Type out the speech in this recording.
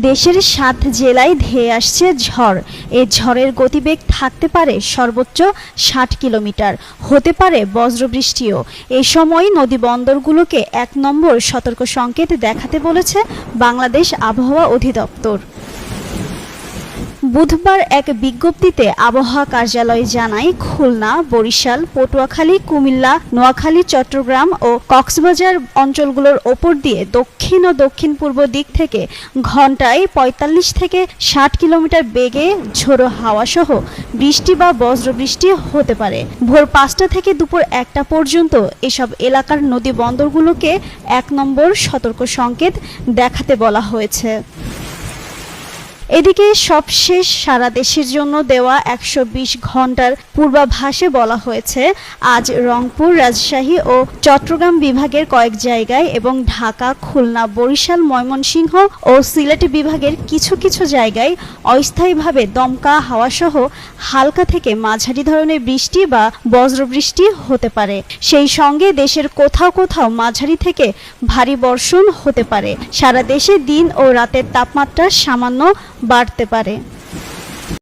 দেশের সাত জেলায় ধেয়ে আসছে ঝড়। এ ঝড়ের গতিবেগ থাকতে পারে সর্বোচ্চ ষাট কিলোমিটার। হতে পারে বজ্রবৃষ্টিও। এ সময় নদী বন্দরগুলোকে এক নম্বর সতর্ক সংকেত দেখাতে বলেছে বাংলাদেশ আবহাওয়া অধিদপ্তর। বুধবার এক বিজ্ঞপ্তিতে আবহাওয়া কার্যালয় জানায়, খুলনা, বরিশাল, পটুয়াখালী, কুমিল্লা, নোয়াখালী, চট্টগ্রাম ও কক্সবাজার অঞ্চলগুলোর ওপর দিয়ে দক্ষিণ ও দক্ষিণ পূর্ব দিক থেকে ঘন্টায় ৪৫ থেকে ষাট কিলোমিটার বেগে ঝোড়ো হাওয়া সহ বৃষ্টি বা বজ্রবৃষ্টি হতে পারে। ভোর পাঁচটা থেকে দুপুর একটা পর্যন্ত এসব এলাকার নদী বন্দরগুলোকে এক নম্বর সতর্ক সংকেত দেখাতে বলা হয়েছে। এদিকে সবশেষ সারা দেশের জন্য দেওয়া একশো বিশ ঘণ্টার পূর্বাভাসে বলা হয়েছে, আজ রংপুর, রাজশাহী ও চট্টগ্রাম বিভাগের কয়েক জায়গায় এবং ঢাকা, খুলনা, বরিশাল, ময়মনসিংহ ও সিলেট বিভাগের কিছু কিছু জায়গায় অস্থায়ীভাবে দমকা হাওয়াসহ হালকা থেকে মাঝারি ধরনের বৃষ্টি বা বজ্রবৃষ্টি হতে পারে। সেই সঙ্গে দেশের কোথাও কোথাও মাঝারি থেকে ভারী বর্ষণ হতে পারে। সারা দেশে দিন ও রাতের তাপমাত্রা সামান্য बाढ़ते